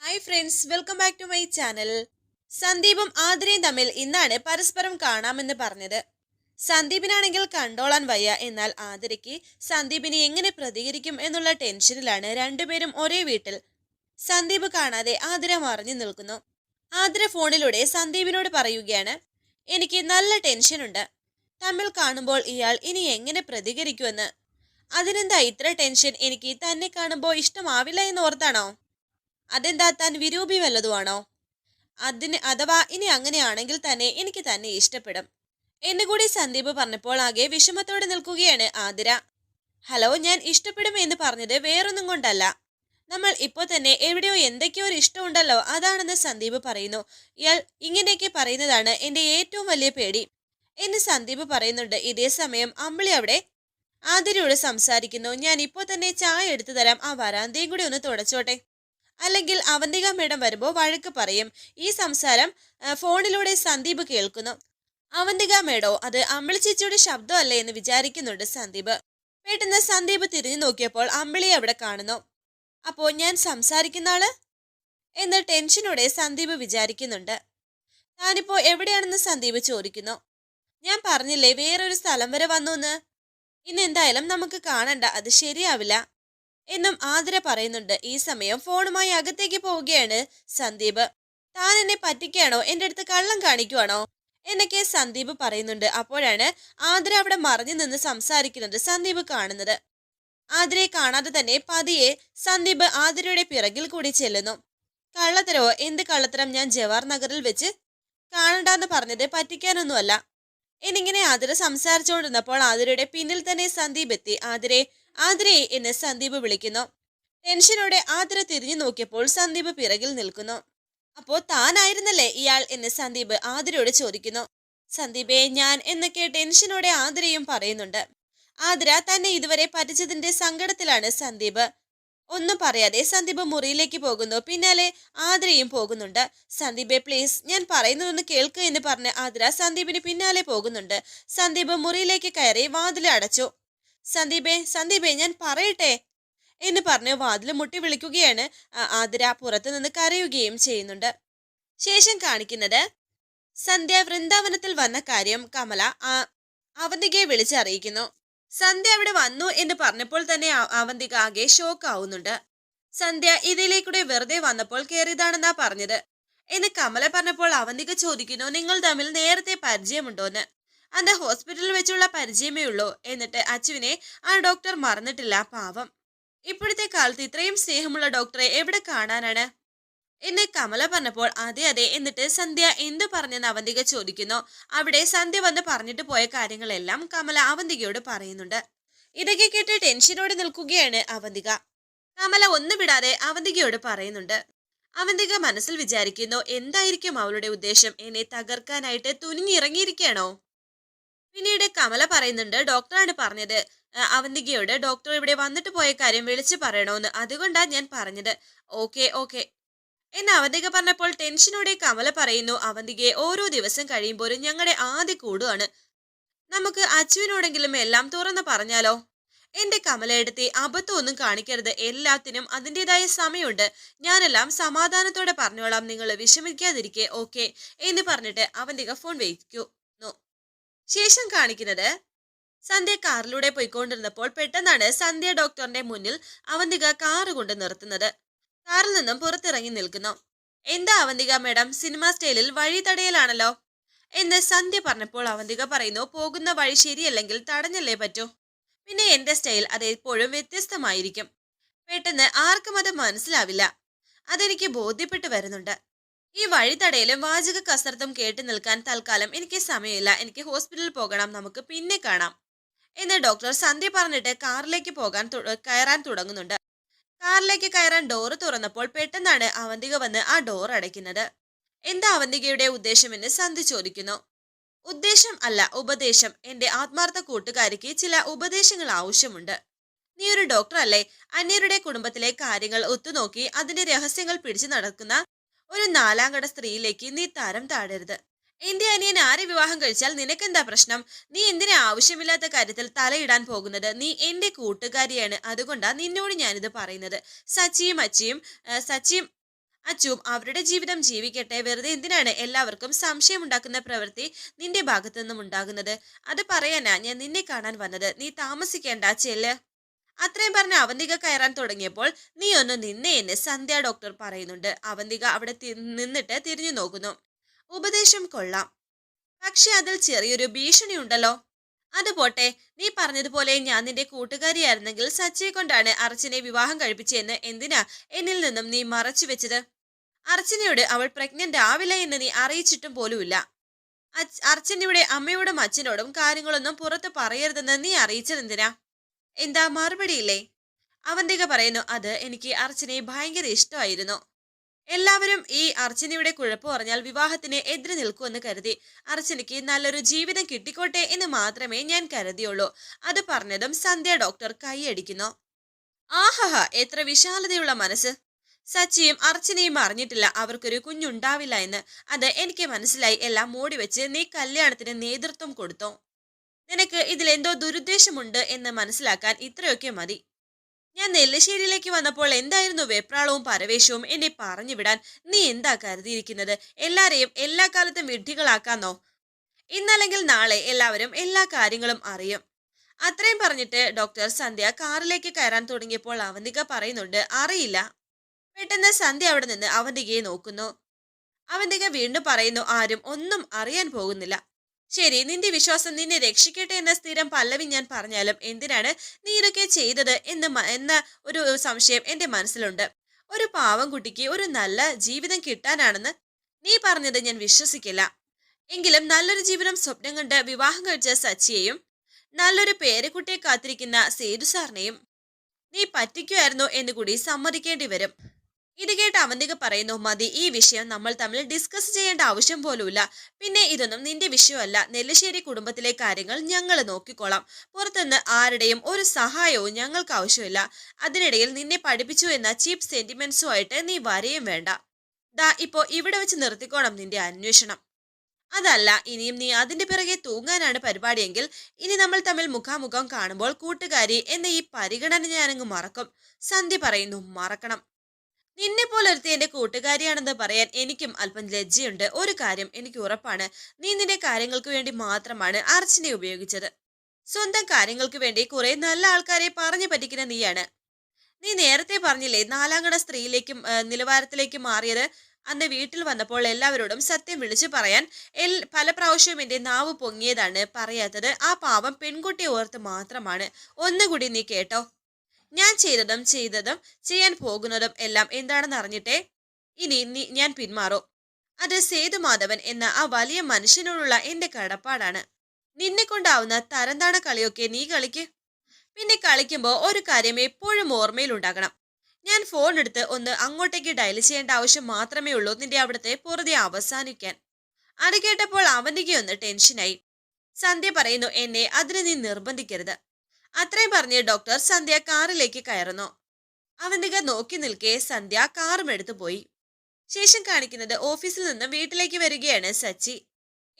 Hi friends welcome back to my channel സന്ദീപും ആതിരയും തമ്മിൽ ഇന്നാണ് പരസ്പരം കാണാമെന്ന് പറഞ്ഞത്. സന്ദീപിനാണെങ്കിൽ കണ്ടോളാൻ വയ്യ. എന്നാൽ ആതിരയ്ക്ക് സന്ദീപിനെ എങ്ങനെ പ്രതികരിക്കും എന്നുള്ള ടെൻഷനിലാണ് രണ്ടുപേരും ഒരേ വീട്ടിൽ. സന്ദീപ് കാണാതെ ആതിര മറിഞ്ഞു നിൽക്കുന്നു. ആതിര ഫോണിലൂടെ സന്ദീപിനോട് പറയുകയാണ് എനിക്ക് നല്ല ടെൻഷനുണ്ട്. തമ്മിൽ കാണുമ്പോൾ ഇയാൾ ഇനി എങ്ങനെ പ്രതികരിക്കുമെന്ന്? അതിനെന്താ ഇത്ര ടെൻഷൻ? എനിക്ക് തന്നെ കാണുമ്പോൾ ഇഷ്ടമാവില്ല എന്ന് ഓർത്താണോ? അതെന്താ താൻ വിരൂപി വല്ലതുമാണോ അതിന് അഥവാ ഇനി അങ്ങനെയാണെങ്കിൽ തന്നെ എനിക്ക് തന്നെ ഇഷ്ടപ്പെടും. എന്നുകൂടി സന്ദീപ് പറഞ്ഞപ്പോൾ ആകെ വിഷമത്തോടെ നിൽക്കുകയാണ് ആതിര. ഹലോ ഞാൻ ഇഷ്ടപ്പെടും എന്ന് പറഞ്ഞത് വേറൊന്നും കൊണ്ടല്ല. നമ്മൾ ഇപ്പോൾ തന്നെ എവിടെയോ എന്തൊക്കെയോ ഒരു ഇഷ്ടമുണ്ടല്ലോ അതാണെന്ന് സന്ദീപ് പറയുന്നു. ഇയാൾ ഇങ്ങനെയൊക്കെ പറയുന്നതാണ് എന്റെ ഏറ്റവും വലിയ പേടി. എന്ന് സന്ദീപ് പറയുന്നുണ്ട്. ഇതേ സമയം അമ്പിളി അവിടെ ആതിരയോട് സംസാരിക്കുന്നു. ഞാൻ ഇപ്പോൾ തന്നെ ചായ എടുത്തു തരാം. ആ വരാന്തയും കൂടി ഒന്ന് തുടച്ചോട്ടെ. അല്ലെങ്കിൽ അവന്തിക മേഡം വരുമ്പോൾ വഴക്ക് പറയും. ഈ സംസാരം ഫോണിലൂടെ സന്ദീപ് കേൾക്കുന്നു. അവന്തിക മേഡോ അത് അമ്പിളി ചേച്ചിയുടെ ശബ്ദമല്ലേ എന്ന് വിചാരിക്കുന്നുണ്ട് സന്ദീപ്. പെട്ടെന്ന് സന്ദീപ് തിരിഞ്ഞു നോക്കിയപ്പോൾ അമ്പിളി അവിടെ കാണുന്നു. അപ്പോൾ ഞാൻ സംസാരിക്കുന്ന ആൾ? എന്ന് ടെൻഷനോടെ സന്ദീപ് വിചാരിക്കുന്നുണ്ട്. താനിപ്പോ എവിടെയാണെന്ന് സന്ദീപ് ചോദിക്കുന്നു. ഞാൻ പറഞ്ഞില്ലേ വേറൊരു സ്ഥലം വരെ വന്നു എന്ന്? ഇന്ന് എന്തായാലും നമുക്ക് കാണണ്ട. അത് ശരിയാവില്ല. എന്നും ആതിര പറയുന്നുണ്ട്. ഈ സമയം ഫോണുമായി അകത്തേക്ക് പോവുകയാണ് സന്ദീപ്. താൻ എന്നെ പറ്റിക്കുകയാണോ? എന്റെ അടുത്ത് കള്ളം കാണിക്കുവാണോ? എന്നൊക്കെ സന്ദീപ് പറയുന്നുണ്ട്. അപ്പോഴാണ് ആതിര അവിടെ മറിഞ്ഞു നിന്ന് സംസാരിക്കുന്നത് സന്ദീപ് കാണുന്നത്. ആതിരയെ കാണാതെ തന്നെ പതിയെ സന്ദീപ് ആതിരയുടെ പിറകിൽ കൂടി ചെല്ലുന്നു. കള്ളത്തരോ എന്ത് കള്ളത്തരം? ഞാൻ ജവാർ നഗറിൽ വെച്ച് കാണണ്ടെന്ന് പറഞ്ഞത് പറ്റിക്കാനൊന്നുമല്ല. എന്നിങ്ങനെ ആതിര സംസാരിച്ചുകൊണ്ടിരുന്നപ്പോൾ ആതിരയുടെ പിന്നിൽ തന്നെ സന്ദീപ് എത്തി. ആതിരെ ആതിരെ എന്ന് സന്ദീപ് വിളിക്കുന്നു. ടെൻഷനോടെ ആതിര തിരിഞ്ഞു നോക്കിയപ്പോൾ സന്ദീപ് പിറകിൽ നിൽക്കുന്നു. അപ്പോ താനായിരുന്നല്ലേ ഇയാൾ? എന്ന് സന്ദീപ് ആതിരയോട് ചോദിക്കുന്നു. സന്ദീപെ ഞാൻ എന്നൊക്കെ ടെൻഷനോടെ ആതിരയും പറയുന്നുണ്ട്. ആതിര തന്നെ ഇതുവരെ പറ്റിച്ചതിന്റെ സങ്കടത്തിലാണ് സന്ദീപ്. ഒന്നും പറയാതെ സന്ദീപ് മുറിയിലേക്ക് പോകുന്നു. പിന്നാലെ ആതിരയും പോകുന്നുണ്ട്. സന്ദീപെ പ്ലീസ് ഞാൻ പറയുന്നതൊന്ന് കേൾക്കുക എന്ന് പറഞ്ഞ് ആതിര സന്ദീപിന് പിന്നാലെ പോകുന്നുണ്ട്. സന്ദീപ് മുറിയിലേക്ക് കയറി വാതിൽ അടച്ചു. സന്ദീപേ സന്ദീപേ ഞാൻ പറയട്ടെ? എന്ന് പറഞ്ഞ് വാതിൽ മുട്ടി വിളിക്കുകയാണ് ആതിര പുറത്തു നിന്ന് കരയുകയും ചെയ്യുന്നുണ്ട്. ശേഷം കാണിക്കുന്നത് സന്ധ്യ വൃന്ദാവനത്തിൽ വന്ന കാര്യം കമല അവന്തികയെ വിളിച്ചറിയിക്കുന്നു. സന്ധ്യ അവിടെ വന്നു എന്ന് പറഞ്ഞപ്പോൾ തന്നെ അവന്തിക ആകെ ഷോക്ക് ആവുന്നുണ്ട്. സന്ധ്യ ഇതിലേക്കൂടെ വെറുതെ വന്നപ്പോൾ കയറിയതാണെന്നാ പറഞ്ഞത്. എന്ന് കമല പറഞ്ഞപ്പോൾ അവന്തിക ചോദിക്കുന്നു നിങ്ങൾ തമ്മിൽ നേരത്തെ പരിചയമുണ്ടോന്ന്? അന്ന് ഹോസ്പിറ്റലിൽ വെച്ചുള്ള പരിചയമേ ഉള്ളൂ. എന്നിട്ട് അച്ചുവിനെ ആ ഡോക്ടർ മറന്നിട്ടില്ല പാവം. ഇപ്പോഴത്തെ കാലത്ത് ഇത്രയും സ്നേഹമുള്ള ഡോക്ടറെ എവിടെ കാണാനാണ്? എന്ന് കമല പറഞ്ഞപ്പോൾ അതെ അതെ എന്നിട്ട് സന്ധ്യ എന്തു പറഞ്ഞെന്ന് അവന്തിക ചോദിക്കുന്നു. അവിടെ സന്ധ്യ വന്ന് പറഞ്ഞിട്ട് പോയ കാര്യങ്ങളെല്ലാം കമല അവന്തികയോട് പറയുന്നുണ്ട്. ഇതൊക്കെ കേട്ട് ടെൻഷനോടെ നിൽക്കുകയാണ് അവന്തിക. കമല ഒന്നും വിടാതെ അവന്തികയോട് പറയുന്നുണ്ട്. അവന്തിക മനസ്സിൽ വിചാരിക്കുന്നു എന്തായിരിക്കും അവളുടെ ഉദ്ദേശം? എന്നെ തകർക്കാനായിട്ട് തുനിഞ്ഞിറങ്ങിയിരിക്കുകയാണോ? പിന്നീട് കമല പറയുന്നുണ്ട് ഡോക്ടറാണ് പറഞ്ഞത്. അവന്തികയോട് ഡോക്ടർ ഇവിടെ വന്നിട്ട് പോയ കാര്യം വിളിച്ചു പറയണമെന്ന് അതുകൊണ്ടാണ് ഞാൻ പറഞ്ഞത്. Okay okay. എന്ന് അവന്തിക പറഞ്ഞപ്പോൾ ടെൻഷനോടെ കമല പറയുന്നു അവന്തികയെ ഓരോ ദിവസം കഴിയുമ്പോഴും ഞങ്ങളുടെ ആദ്യ കൂടുവാണ്. നമുക്ക് അച്ചുവിനോടെങ്കിലും എല്ലാം തുറന്ന് പറഞ്ഞാലോ? എന്റെ കമലയെടുത്തി അബദ്ധമൊന്നും കാണിക്കരുത്. എല്ലാത്തിനും അതിന്റെതായ സമയമുണ്ട്. ഞാനെല്ലാം സമാധാനത്തോടെ പറഞ്ഞോളാം. നിങ്ങൾ വിഷമിക്കാതിരിക്കെ. ഓക്കെ എന്ന് പറഞ്ഞിട്ട് അവന്തിക ഫോൺ വയ്ക്കുന്നു ശേഷം കാണിക്കുന്നത് സന്ധ്യ കാറിലൂടെ പോയിക്കൊണ്ടിരുന്നപ്പോൾ പെട്ടെന്നാണ് സന്ധ്യ ഡോക്ടറിന്റെ മുന്നിൽ അവന്തിക കാറ് കൊണ്ട് നിർത്തുന്നത്. കാറിൽ നിന്നും പുറത്തിറങ്ങി നിൽക്കുന്നു. എന്താ അവന്തിക മേഡം? സിനിമ സ്റ്റൈലിൽ വഴി തടയലാണല്ലോ? എന്ന് സന്ധ്യ പറഞ്ഞപ്പോൾ അവന്തിക പറയുന്നു പോകുന്ന വഴി ശരിയല്ലെങ്കിൽ തടഞ്ഞല്ലേ പറ്റൂ. പിന്നെ എന്റെ സ്റ്റൈൽ അത് എപ്പോഴും വ്യത്യസ്തമായിരിക്കും. പെട്ടെന്ന് ആർക്കും അത് മനസ്സിലാവില്ല. അതെനിക്ക് ബോധ്യപ്പെട്ടു വരുന്നുണ്ട്. ഈ വഴി തടയലും വാചക കസർത്തും കേട്ടു നിൽക്കാൻ തൽക്കാലം എനിക്ക് സമയമില്ല. എനിക്ക് ഹോസ്പിറ്റലിൽ പോകണം. നമുക്ക് പിന്നെ കാണാം. എന്ന് ഡോക്ടർ സന്ധ്യ പറഞ്ഞിട്ട് കാറിലേക്ക് പോകാൻ കയറാൻ തുടങ്ങുന്നുണ്ട്. കാറിലേക്ക് കയറാൻ ഡോറ് തുറന്നപ്പോൾ പെട്ടെന്നാണ് അവന്തിക വന്ന് ആ ഡോർ അടയ്ക്കുന്നത്. എന്താ അവന്തികയുടെ ഉദ്ദേശമെന്ന് സന്ധ്യ ചോദിക്കുന്നു. ഉദ്ദേശം അല്ല ഉപദേശം. എന്റെ ആത്മാർത്ഥ കൂട്ടുകാരിക്ക് ചില ഉപദേശങ്ങൾ ആവശ്യമുണ്ട്. നീ ഒരു ഡോക്ടർ അല്ലേ അന്യരുടെ കുടുംബത്തിലെ കാര്യങ്ങൾ ഒത്തുനോക്കി അതിന്റെ രഹസ്യങ്ങൾ പിടിച്ചു നടക്കുന്ന ഒരു നാലാം കട സ്ത്രീയിലേക്ക് നീ തരം താഴരുത് എന്റെ അനിയൻ ആരെ വിവാഹം കഴിച്ചാൽ നിനക്കെന്താ പ്രശ്നം? നീ എന്തിനാ ആവശ്യമില്ലാത്ത കാര്യത്തിൽ തലയിടാൻ പോകുന്നത്? നീ എന്റെ കൂട്ടുകാരിയാണ്. അതുകൊണ്ടാ നിന്നോട് ഞാനിത് പറയുന്നത്. സച്ചിയും അച്ചിയും സച്ചിയും അച്ചുവും അവരുടെ ജീവിതം ജീവിക്കട്ടെ. വെറുതെ എന്തിനാണ് എല്ലാവർക്കും സംശയമുണ്ടാക്കുന്ന പ്രവൃത്തി നിന്റെ ഭാഗത്തു നിന്നും ഉണ്ടാകുന്നത്? അത് പറയാനാ ഞാൻ നിന്നെ കാണാൻ വന്നത്. നീ താമസിക്കേണ്ട ചെല്ല്. അത്രയും പറഞ്ഞ് അവന്തിക കയറാൻ തുടങ്ങിയപ്പോൾ നീ ഒന്ന് നിന്നേ എന്ന് സന്ധ്യ ഡോക്ടർ പറയുന്നുണ്ട്. അവന്തിക അവിടെ നിന്നിട്ട് തിരിഞ്ഞു നോക്കുന്നു. ഉപദേശം കൊള്ളാം. പക്ഷെ അതിൽ ചെറിയൊരു ഭീഷണി ഉണ്ടല്ലോ. അത് പോട്ടെ നീ പറഞ്ഞതുപോലെ ഞാൻ നിന്റെ കൂട്ടുകാരിയായിരുന്നെങ്കിൽ സച്ചിയെ കൊണ്ടാണ് അർച്ചനെ വിവാഹം കഴിപ്പിച്ചതെന്ന് എന്തിനാ എന്നിൽ നിന്നും നീ മറച്ചു വെച്ചത്? അർച്ചനയോട് അവൾ പ്രഗ്നന്റ് ആവില്ല എന്ന് നീ അറിയിച്ചിട്ടും പോലുമില്ല. അർച്ചനയുടെ അമ്മയോടും അച്ഛനോടും കാര്യങ്ങളൊന്നും പുറത്ത് പറയരുതെന്ന് നീ അറിയിച്ചതെന്തിനാ? എന്താ മറുപടിയില്ലേ? അവന്തിക പറയുന്നു അത് എനിക്ക് അർച്ചനയെ ഭയങ്കര ഇഷ്ടമായിരുന്നു. എല്ലാവരും ഈ അർച്ചനയുടെ കുഴപ്പം പറഞ്ഞാൽ വിവാഹത്തിന് എതിര് നിൽക്കുമെന്ന് കരുതി അർച്ചനയ്ക്ക് നല്ലൊരു ജീവിതം കിട്ടിക്കോട്ടെ എന്ന് മാത്രമേ ഞാൻ കരുതിയുള്ളൂ. അത് പറഞ്ഞതും സന്ധ്യ ഡോക്ടർ കൈയടിക്കുന്നു ആഹഹ എത്ര വിശാലതയുള്ള മനസ്സ്. സച്ചിയും അർച്ചനയും അറിഞ്ഞിട്ടില്ല അവർക്കൊരു കുഞ്ഞുണ്ടാവില്ല എന്ന്. അത് എനിക്ക് മനസ്സിലായി. എല്ലാം മൂടി വെച്ച് നീ കല്യാണത്തിന് നേതൃത്വം കൊടുത്തോ. നിനക്ക് ഇതിലെന്തോ ദുരുദ്ദേശമുണ്ട് എന്ന് മനസ്സിലാക്കാൻ ഇത്രയൊക്കെ മതി. ഞാൻ നെല്ലശ്ശേരിയിലേക്ക് വന്നപ്പോൾ എന്തായിരുന്നു വെപ്രാളവും പരവേശവും എന്നെ പറഞ്ഞു വിടാൻ നീ എന്താ കരുതിയിരിക്കുന്നത്? എല്ലാരെയും എല്ലാ കാലത്തും വിഡ്ഢികളാക്കാന്നോ? ഇന്നല്ലെങ്കിൽ നാളെ എല്ലാവരും എല്ലാ കാര്യങ്ങളും അറിയും. അത്രയും പറഞ്ഞിട്ട് ഡോക്ടർ സന്ധ്യ കാറിലേക്ക് കയറാൻ തുടങ്ങിയപ്പോൾ അവന്തിക പറയുന്നുണ്ട് അറിയില്ല. പെട്ടെന്ന് സന്ധ്യ അവിടെ നിന്ന് അവന്തികയെ നോക്കുന്നു. അവന്തിക വീണ്ടും പറയുന്നു ആരും ഒന്നും അറിയാൻ പോകുന്നില്ല. ശരി നിന്റെ വിശ്വാസം നിന്നെ രക്ഷിക്കട്ടെ എന്ന സ്ഥിരം പല്ലവി ഞാൻ പറഞ്ഞാലും എന്തിനാണ് നീ ഇതൊക്കെ ചെയ്തത് എന്ന് എന്ന ഒരു സംശയം എന്റെ മനസ്സിലുണ്ട്. ഒരു പാവം കുട്ടിക്ക് ഒരു നല്ല ജീവിതം കിട്ടാനാണെന്ന് നീ പറഞ്ഞത് ഞാൻ വിശ്വസിക്കില്ല. എങ്കിലും നല്ലൊരു ജീവിതം സ്വപ്നം കണ്ട് വിവാഹം കഴിച്ച സച്ചിയെയും നല്ലൊരു പേരക്കുട്ടിയെ കാത്തിരിക്കുന്ന സേതു സാറിനെയും നീ പറ്റിക്കുമായിരുന്നു എന്ന് കൂടി സമ്മതിക്കേണ്ടി വരും. ഇത് കേട്ട് അവന്തിക പറയുന്നു മതി ഈ വിഷയം നമ്മൾ തമ്മിൽ ഡിസ്കസ് ചെയ്യേണ്ട ആവശ്യം പോലുമില്ല. പിന്നെ ഇതൊന്നും നിന്റെ വിഷയമല്ല. നെല്ലശ്ശേരി കുടുംബത്തിലെ കാര്യങ്ങൾ ഞങ്ങൾ നോക്കിക്കോളാം. പുറത്തുനിന്ന് ആരുടെയും ഒരു സഹായവും ഞങ്ങൾക്ക് ആവശ്യമില്ല. അതിനിടയിൽ നിന്നെ പഠിപ്പിച്ചു എന്ന ചീപ്പ് സെന്റിമെന്റ്സുമായിട്ട് നീ വരെയും വേണ്ട. ദാ ഇപ്പോ ഇവിടെ വെച്ച് നിർത്തിക്കോണം നിന്റെ അന്വേഷണം. അതല്ല ഇനിയും നീ അതിന്റെ പിറകെ തൂങ്ങാനാണ് പരിപാടിയെങ്കിൽ ഇനി നമ്മൾ തമ്മിൽ മുഖാമുഖം കാണുമ്പോൾ കൂട്ടുകാരി എന്ന ഈ പരിഗണന ഞാനങ്ങ് മറക്കും. സന്ധ്യ പറയുന്നു മറക്കണം. നിന്നെ പോലൊരുത്തി എന്റെ കൂട്ടുകാരിയാണെന്ന് പറയാൻ എനിക്കും അല്പം ലജ്ജയുണ്ട്. ഒരു കാര്യം എനിക്ക് ഉറപ്പാണ്. നീ നിന്റെ കാര്യങ്ങൾക്ക് വേണ്ടി മാത്രമാണ് അർച്ചനെ ഉപയോഗിച്ചത്. സ്വന്തം കാര്യങ്ങൾക്ക് വേണ്ടി കുറെ നല്ല ആൾക്കാരെ പറഞ്ഞു പറ്റിക്കുന്ന നീയാണ്. നീ നേരത്തെ പറഞ്ഞില്ലേ നാലാംകട സ്ത്രീയിലേക്കും നിലവാരത്തിലേക്കും മാറിയത്? അന്ന് വീട്ടിൽ വന്നപ്പോൾ എല്ലാവരോടും സത്യം വിളിച്ചു പറയാൻ എൽ പല പ്രാവശ്യവും എന്റെ നാവ് പൊങ്ങിയതാണ് പറയാത്തത്. ആ പാവം പെൺകുട്ടിയെ ഓർത്ത് മാത്രമാണ്. ഒന്നുകൂടി നീ കേട്ടോ. ഞാൻ ചെയ്തതും ചെയ്തതും ചെയ്യാൻ പോകുന്നതും എല്ലാം എന്താണെന്ന് അറിഞ്ഞിട്ടെ? ഇനി ഞാൻ പിന്മാറും. അത് സേതുമാധവൻ എന്ന ആ വലിയ മനുഷ്യനോടുള്ള എന്റെ കടപ്പാടാണ്. നിന്നെ കൊണ്ടാവുന്ന തരംതാണ കളിയൊക്കെ നീ കളിക്ക്. പിന്നെ കളിക്കുമ്പോൾ ഒരു കാര്യം എപ്പോഴും ഓർമ്മയിലുണ്ടാകണം. ഞാൻ ഫോൺ എടുത്ത് ഒന്ന് അങ്ങോട്ടേക്ക് ഡയൽ ചെയ്യേണ്ട ആവശ്യം മാത്രമേ ഉള്ളൂ നിന്റെ അവിടുത്തെ പൊറുതെ അവസാനിക്കാൻ. അത് കേട്ടപ്പോൾ അവനിക്ക് ഒന്ന് ടെൻഷനായി സന്ധ്യ പറയുന്നു എന്നെ അതിന് നീ നിർബന്ധിക്കരുത്. അത്രയും പറഞ്ഞ് ഡോക്ടർ സന്ധ്യ കാറിലേക്ക് കയറുന്നു. അവന്തിക നോക്കി നിൽക്കെ സന്ധ്യ കാറും എടുത്തു പോയി. ശേഷം കാണിക്കുന്നത് ഓഫീസിൽ നിന്നും വീട്ടിലേക്ക് വരികയാണ് സച്ചി.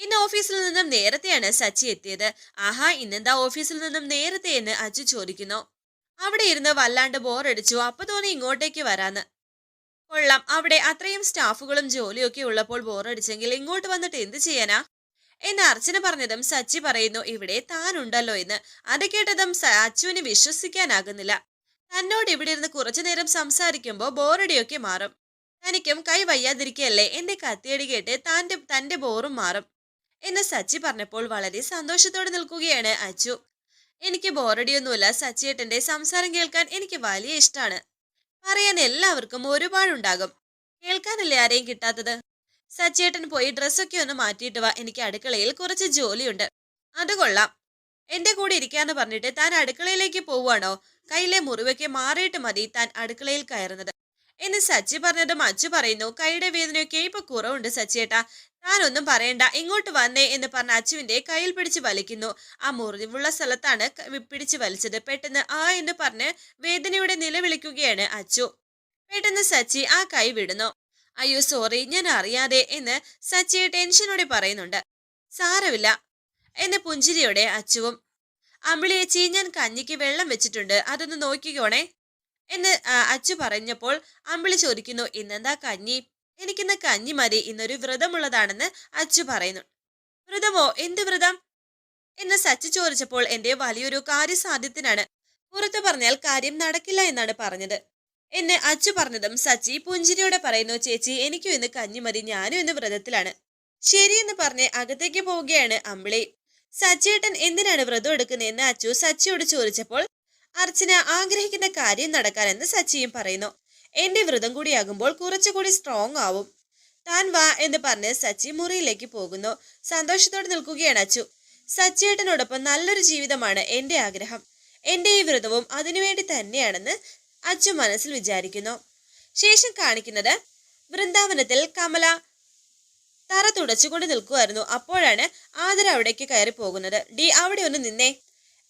ഇന്ന് ഓഫീസിൽ നിന്നും നേരത്തെയാണ് സച്ചി എത്തിയത്. ആഹാ ഇന്നെന്താ ഓഫീസിൽ നിന്നും നേരത്തെ എന്ന് അച്ചു ചോദിക്കുന്നു. അവിടെ ഇരുന്ന് വല്ലാണ്ട് ബോറടിച്ചു. അപ്പൊ തോന്നി ഇങ്ങോട്ടേക്ക് വരാന്ന്. കൊള്ളാം. അവിടെ അത്രയും സ്റ്റാഫുകളും ജോലിയൊക്കെ ഉള്ളപ്പോൾ ബോറടിച്ചെങ്കിൽ ഇങ്ങോട്ട് വന്നിട്ട് എന്ത് ചെയ്യാനാ? എന്ന് അർച്ചന പറഞ്ഞതും സച്ചി പറയുന്നു ഇവിടെ താനുണ്ടല്ലോ എന്ന്. അത് കേട്ടതും അച്ചുവിന് വിശ്വസിക്കാനാകുന്നില്ല. തന്നോട് ഇവിടെ ഇരുന്ന് കുറച്ചു നേരം സംസാരിക്കുമ്പോൾ ബോറടിയൊക്കെ മാറും. തനിക്കും കൈ വയ്യാതിരിക്കല്ലേ എന്റെ കത്തിയടി കേട്ട് താന്റെ തന്റെ ബോറും മാറും എന്ന് സച്ചി പറഞ്ഞപ്പോൾ വളരെ സന്തോഷത്തോടെ നിൽക്കുകയാണ് അച്ചു. എനിക്ക് ബോറടിയൊന്നുമില്ല സച്ചിയേട്ടന്റെ സംസാരം കേൾക്കാൻ എനിക്ക് വലിയ ഇഷ്ടമാണ് പറയാൻ എല്ലാവർക്കും ഒരുപാടുണ്ടാകും. കേൾക്കാനല്ലേ ആരെയും കിട്ടാത്തത്? സച്ചിയേട്ടൻ പോയി ഡ്രസ്സൊക്കെ ഒന്ന് മാറ്റിയിട്ട് വാ എനിക്ക് അടുക്കളയിൽ കുറച്ച് ജോലിയുണ്ട്. അത് കൊള്ളാം. എന്റെ കൂടെ ഇരിക്കാന്ന് പറഞ്ഞിട്ട് താൻ അടുക്കളയിലേക്ക് പോവുകയാണോ? കയ്യിലെ മുറിവൊക്കെ മാറിയിട്ട് മതി താൻ അടുക്കളയിൽ കയറുന്നത്. എന്ന് സച്ചി പറഞ്ഞതും അച്ചു പറയുന്നു കൈയുടെ വേദനയൊക്കെ ഇപ്പൊ കുറവുണ്ട് സച്ചിയേട്ടാ. താനൊന്നും പറയണ്ട ഇങ്ങോട്ട് വന്നേ എന്ന് പറഞ്ഞ അച്ചുവിന്റെ കയ്യിൽ പിടിച്ച് വലിക്കുന്നു. ആ മുറിവുള്ള സ്ഥലത്താണ് പിടിച്ച് വലിച്ചത്. പെട്ടെന്ന് ആ എന്ന് പറഞ്ഞ് വേദനയുടെ നിലവിളിക്കുകയാണ് അച്ചു. പെട്ടെന്ന് സച്ചി ആ കൈ വിടുന്നു. അയ്യോ സോറി ഞാൻ അറിയാതെ എന്ന് സച്ചി ടെൻഷനോടെ പറയുന്നുണ്ട്. സാരമില്ല. എന്ന പുഞ്ചിരിയോടെ അച്ചുവും അമ്പിളിയേച്ചി ഞാൻ കഞ്ഞിക്ക് വെള്ളം വെച്ചിട്ടുണ്ട് അതൊന്ന് നോക്കിക്കോണേ. എന്ന് അച്ചു പറഞ്ഞപ്പോൾ അമ്പിളി ചോദിക്കുന്നു ഇന്നെന്താ കഞ്ഞി? എനിക്കിന്ന് കഞ്ഞി മതി ഇന്നൊരു വ്രതമുള്ളതാണെന്ന് അച്ചു പറയുന്നു. വ്രതമോ? എന്ത് വ്രതം? എന്ന് സച്ചി ചോദിച്ചപ്പോൾ എന്റെ വലിയൊരു കാര്യസാധ്യത്തിനാണ്. പുറത്തു പറഞ്ഞാൽ കാര്യം നടക്കില്ല എന്നാണ് പറഞ്ഞത്. എന്നെ അച്ചു പറഞ്ഞതും സച്ചി പുഞ്ചിരിയോടെ പറയുന്നു ചേച്ചി എനിക്കും ഇന്ന് കഞ്ഞി മതി ഞാനും ഇന്ന് വ്രതത്തിലാണ്. ശരിയെന്ന് പറഞ്ഞ് അകത്തേക്ക് പോവുകയാണ് അമ്പിളി. സച്ചിയേട്ടൻ എന്തിനാണ് വ്രതം എടുക്കുന്നതെന്ന് അച്ചു സച്ചിയോട് ചോദിച്ചപ്പോൾ അർച്ചന ആഗ്രഹിക്കുന്ന കാര്യം നടക്കാനെന്ന് സച്ചിയും പറയുന്നു. എന്റെ വ്രതം കൂടിയാകുമ്പോൾ കുറച്ചുകൂടി സ്ട്രോങ് ആവും. താൻ വാ എന്ന് പറഞ്ഞ് സച്ചി മുറിയിലേക്ക് പോകുന്നു. സന്തോഷത്തോടെ നിൽക്കുകയാണ് അച്ചു. സച്ചിയേട്ടനോടൊപ്പം നല്ലൊരു ജീവിതമാണ് എന്റെ ആഗ്രഹം. എന്റെ ഈ വ്രതവും അതിനുവേണ്ടി തന്നെയാണെന്ന് അച്ചു മനസ്സിൽ വിചാരിക്കുന്നു. ശേഷം കാണിക്കുന്നത് വൃന്ദാവനത്തിൽ കമല തറ തുടച്ചുകൊണ്ട് നിൽക്കുമായിരുന്നു അപ്പോഴാണ് ആതിര അവിടേക്ക് കയറി പോകുന്നത്. ഡി അവിടെ ഒന്ന് നിന്നേ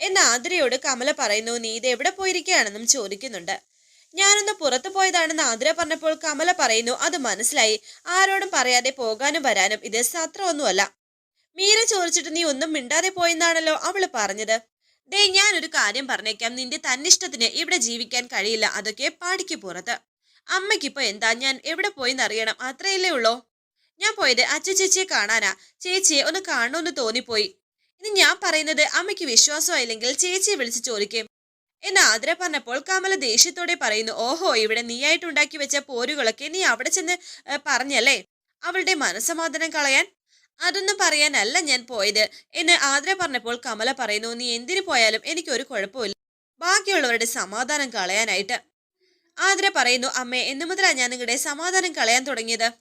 എന്ന് ആതിരയോട് കമല പറയുന്നു. നീ ഇത് എവിടെ പോയിരിക്കുകയാണെന്നും ചോദിക്കുന്നുണ്ട്. ഞാനൊന്ന് പുറത്തു പോയതാണെന്ന് ആതിര പറഞ്ഞപ്പോൾ കമല പറയുന്നു അത് മനസ്സിലായി. ആരോടും പറയാതെ പോകാനും വരാനും. ഇത് സത്രമൊന്നുമല്ല മീര ചോദിച്ചിട്ട് നീ ഒന്നും മിണ്ടാതെ പോയെന്നാണല്ലോ അവൾ പറഞ്ഞത്. ദേ ഞാനൊരു കാര്യം പറഞ്ഞേക്കാം. നിന്റെ തന്നിഷ്ടത്തിന് ഇവിടെ ജീവിക്കാൻ കഴിയില്ല. അതൊക്കെ പാടിക്ക് പുറത്ത്. അമ്മയ്ക്കിപ്പോ എന്താ? ഞാൻ എവിടെ പോയിന്നറിയണം? അത്രയല്ലേ ഉള്ളോ. ഞാൻ പോയത് അച്ഛ ചേച്ചിയെ കാണാനാ. ചേച്ചിയെ ഒന്ന് കാണണമെന്ന് തോന്നിപ്പോയി. ഇനി ഞാൻ പറയുന്നത് അമ്മയ്ക്ക് വിശ്വാസമായില്ലെങ്കിൽ ചേച്ചിയെ വിളിച്ച് ചോദിക്കും. എന്ന് ആതിര പറഞ്ഞപ്പോൾ കമല ദേഷ്യത്തോടെ പറയുന്നു ഓഹോ ഇവിടെ നീയായിട്ടുണ്ടാക്കി വെച്ച പോരുകളൊക്കെ നീ അവിടെ ചെന്ന് പറഞ്ഞല്ലേ? അവളുടെ മനസ്സമാധാനം കളയാൻ അതൊന്നും പറയാനല്ല ഞാൻ പോയത്. എന്ന് ആതിര പറഞ്ഞപ്പോൾ കമല പറയുന്നു നീ എന്തിനു പോയാലും എനിക്കൊരു കുഴപ്പമില്ല. ബാക്കിയുള്ളവരുടെ സമാധാനം കളയാനായിട്ട്. ആതിര പറയുന്നു അമ്മേ എന്നു മുതലാണ് ഞാൻ നിങ്ങളുടെ സമാധാനം കളയാൻ തുടങ്ങിയത്?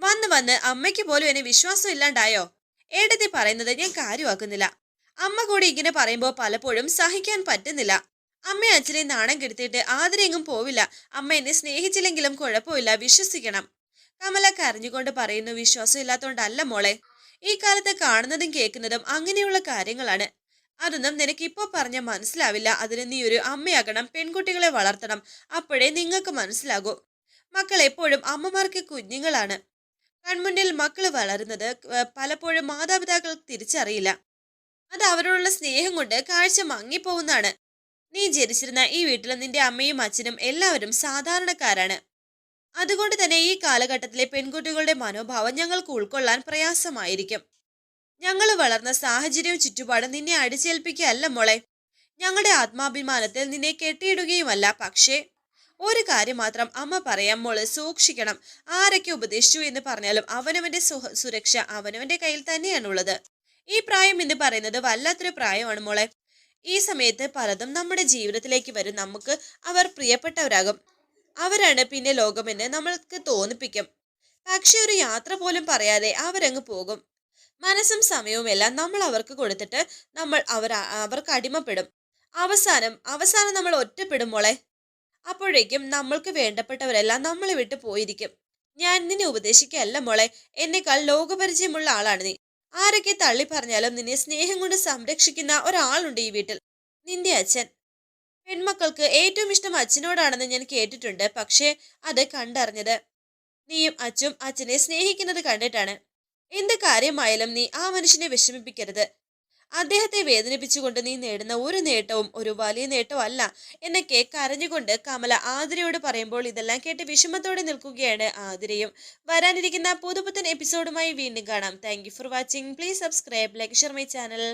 വന്ന് വന്ന് അമ്മയ്ക്ക് പോലും എന്നെ വിശ്വാസം ഇല്ലാണ്ടായോ? ഏടത്തി പറയുന്നത് ഞാൻ കാര്യമാക്കുന്നില്ല. അമ്മ കൂടി ഇങ്ങനെ പറയുമ്പോൾ പലപ്പോഴും സഹിക്കാൻ പറ്റുന്നില്ല. അമ്മ അച്ഛനെ നാണം കെടുത്തിയിട്ട് ആദരെങ്ങും പോവില്ല. അമ്മ എന്നെ സ്നേഹിച്ചില്ലെങ്കിലും കുഴപ്പമില്ല വിശ്വസിക്കണം. കമല കരഞ്ഞുകൊണ്ട് പറയുന്നു വിശ്വാസം ഇല്ലാത്തോണ്ടല്ല മോളെ. ഈ കാലത്ത് കാണുന്നതും കേൾക്കുന്നതും അങ്ങനെയുള്ള കാര്യങ്ങളാണ്. അതൊന്നും നിനക്ക് ഇപ്പോൾ പറഞ്ഞാൽ മനസ്സിലാവില്ല. അതിന് നീ ഒരു അമ്മയാകണം പെൺകുട്ടികളെ വളർത്തണം. അപ്പോഴേ നിങ്ങൾക്ക് മനസ്സിലാകൂ. മക്കൾ എപ്പോഴും അമ്മമാർക്ക് കുഞ്ഞുങ്ങളാണ്. കൺമുന്നിൽ മക്കൾ വളരുന്നത് പലപ്പോഴും മാതാപിതാക്കൾ തിരിച്ചറിയില്ല. അത് അവരോടുള്ള സ്നേഹം കൊണ്ട് കാഴ്ച മങ്ങിപ്പോവുന്നതാണ്. നീ ജനിച്ചിരുന്ന ഈ വീട്ടിൽ നിന്റെ അമ്മയും അച്ഛനും എല്ലാവരും സാധാരണക്കാരാണ്. അതുകൊണ്ട് തന്നെ ഈ കാലഘട്ടത്തിലെ പെൺകുട്ടികളുടെ മനോഭാവം ഞങ്ങൾക്ക് ഉൾക്കൊള്ളാൻ പ്രയാസമായിരിക്കും. ഞങ്ങൾ വളർന്ന സാഹചര്യവും ചുറ്റുപാടും നിന്നെ അടിച്ചേൽപ്പിക്കുകയല്ല മോളെ. ഞങ്ങളുടെ ആത്മാഭിമാനത്തിൽ നിന്നെ കെട്ടിയിടുകയുമല്ല. പക്ഷേ ഒരു കാര്യം മാത്രം അമ്മ പറയാം മോൾ. സൂക്ഷിക്കണം. ആരൊക്കെ ഉപദേശിച്ചു എന്ന് പറഞ്ഞാലും അവനവന്റെ സുരക്ഷ അവനവന്റെ കയ്യിൽ തന്നെയാണുള്ളത്. ഈ പ്രായം എന്ന് പറയുന്നത് വല്ലാത്തൊരു പ്രായമാണ് മോളെ. ഈ സമയത്ത് പലതും നമ്മുടെ ജീവിതത്തിലേക്ക് വരും. നമുക്ക് അവർ പ്രിയപ്പെട്ടവരാകും. അവരാണ് പിന്നെ ലോകമെന്ന് നമ്മൾക്ക് തോന്നിപ്പിക്കും. പക്ഷെ ഒരു യാത്ര പോലും പറയാതെ അവരങ്ങ് പോകും. മനസ്സും സമയവും എല്ലാം നമ്മൾ അവർക്ക് കൊടുത്തിട്ട് നമ്മൾ അവർ അവർക്ക് അടിമപ്പെടും. അവസാനം അവസാനം നമ്മൾ ഒറ്റപ്പെടും മോളെ. അപ്പോഴേക്കും നമ്മൾക്ക് വേണ്ടപ്പെട്ടവരെല്ലാം നമ്മളെ വിട്ടു പോയിരിക്കും. ഞാൻ നിന്നെ ഉപദേശിക്കല്ല മോളെ. എന്നെക്കാൾ ലോകപരിചയമുള്ള ആളാണ് നീ. ആരൊക്കെ തള്ളി പറഞ്ഞാലും നിന്നെ സ്നേഹം കൊണ്ട് സംരക്ഷിക്കുന്ന ഒരാളുണ്ട് ഈ വീട്ടിൽ. നിന്റെ അച്ഛൻ. പെൺമക്കൾക്ക് ഏറ്റവും ഇഷ്ടം അച്ഛനോടാണെന്ന് ഞാൻ കേട്ടിട്ടുണ്ട്. പക്ഷേ അത് കണ്ടറിഞ്ഞത് നീയും അച്ഛനും അച്ഛനെ സ്നേഹിക്കുന്നത് കണ്ടിട്ടാണ്. എന്ത് കാര്യമായാലും നീ ആ മനുഷ്യനെ വിഷമിപ്പിക്കരുത്. അദ്ദേഹത്തെ വേദനിപ്പിച്ചുകൊണ്ട് നീ നേടുന്ന ഒരു നേട്ടവും ഒരു വലിയ നേട്ടവും അല്ല എന്നൊക്കെ കരഞ്ഞുകൊണ്ട് കമല ആതിരയോട് പറയുമ്പോൾ ഇതെല്ലാം കേട്ട് വിഷമത്തോടെ നിൽക്കുകയാണ് ആതിരയും. വരാനിരിക്കുന്ന പുതുപുത്തൻ എപ്പിസോഡുമായി വീണ്ടും കാണാം. Thank for watching please subscribe like share my channel